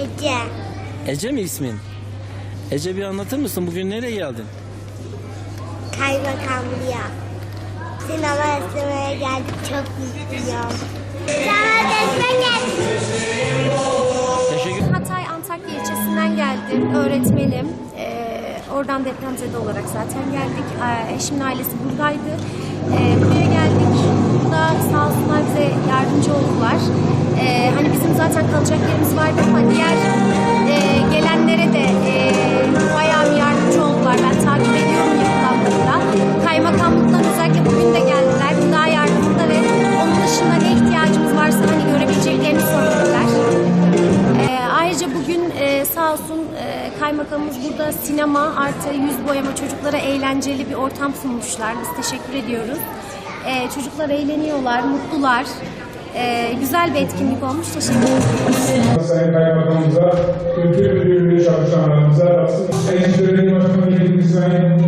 Ece. Ece mi ismin? Ece bir anlatır mısın? Bugün nereye geldin? Kaymakamlıya. Sinema izlemeye geldik. Çok mutluyum. Sinema izlemeye geldik. Teşekkür Hatay Antakya ilçesinden geldim. Öğretmenim. Ee, oradan depremzede olarak zaten geldik. Ee, eşimin ailesi buradaydı. Ee, buraya geldik. Burada sağ olsunlar bize yardımcı oldular. Ee, hani bizim yerimiz vardı ama diğer e, gelenlere de e, bayağı bir yardımcı oldular. Ben takip ediyorum yapılanlarında. Kaymakamlıktan özellikle bugün de geldiler. Gıda yardımında ve onun dışında ne ihtiyacımız varsa hani görebileceklerini söylediler. Ee, ayrıca bugün e, sağ olsun e, kaymakamımız burada sinema artı yüz boyama çocuklara eğlenceli bir ortam sunmuşlar. Biz teşekkür ediyoruz. Ee, çocuklar eğleniyorlar, mutlular. Ee, güzel bir etkinlik olmuş. Teşekkür ederim. Sayın Kaymakamımıza, Kültür Müdürlüğü çalışanlarımıza, Sayın Belediye Başkanı Yedinci Sayın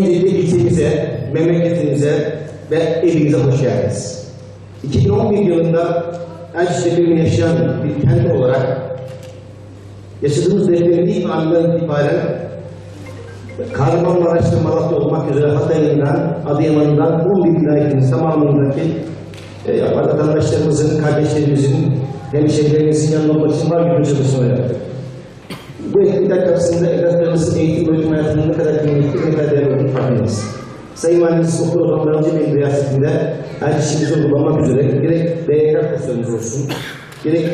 Öncelikle ilçemize, memleketimize ve evimize hoş geldiniz. 2011 yılında Erciş'te bir yaşayan bir kent olarak yaşadığımız depremin ilk anından itibaren Kahramanmaraş'ta Malatya olmak üzere Hatay'ından, Adıyaman'dan 11 vilayetin tamamındaki e, vatandaşlarımızın, kardeşlerimizin, hemşehrilerimizin yanında olmak için var bir çalışma yaptık. Bu etkinlikler kapsamında evlatlarımızın eğitim öğretim hayatının ne kadar kıymetli, ne kadar farkındayız. Sayın Valimiz Okul Ortamlarıcı Bey'in riyasetinde her işimizi uygulamak üzere gerek BYK kurslarımız olsun, gerek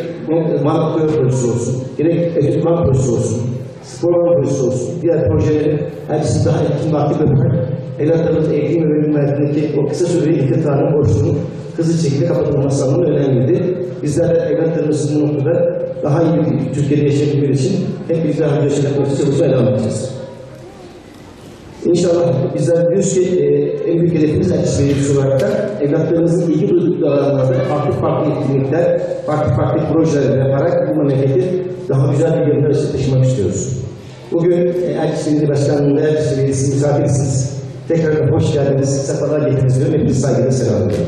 Mart Koyu projesi olsun, gerek ekipman projesi olsun, spor projesi olsun, diğer projelerin hepsi daha etkin ve aktif yaparak evlatlarımızın eğitim ve öğretim hayatındaki o kısa süreli iktidar borçunun hızlı şekilde kapatılması anlamında önemliydi. Bizler de evlatlarımızın noktada daha iyi bir Türkiye'de yaşayabilmeleri için hep bizler için çalışmaya devam edeceğiz. İnşallah bizler diyoruz ki e, en büyük hedefimiz Belediyesi olarak da evlatlarımızın ilgi duydukları farklı farklı etkinlikler, farklı farklı projeler yaparak bu memleketi daha güzel bir yönde taşımak istiyoruz. Bugün e, Erciyes Belediye Başkanlığı'nda Erciyes Belediyesi misafirsiniz. Tekrar hoş geldiniz, sefalar getirdiniz diyorum. Hepinizi saygıyla selamlıyorum.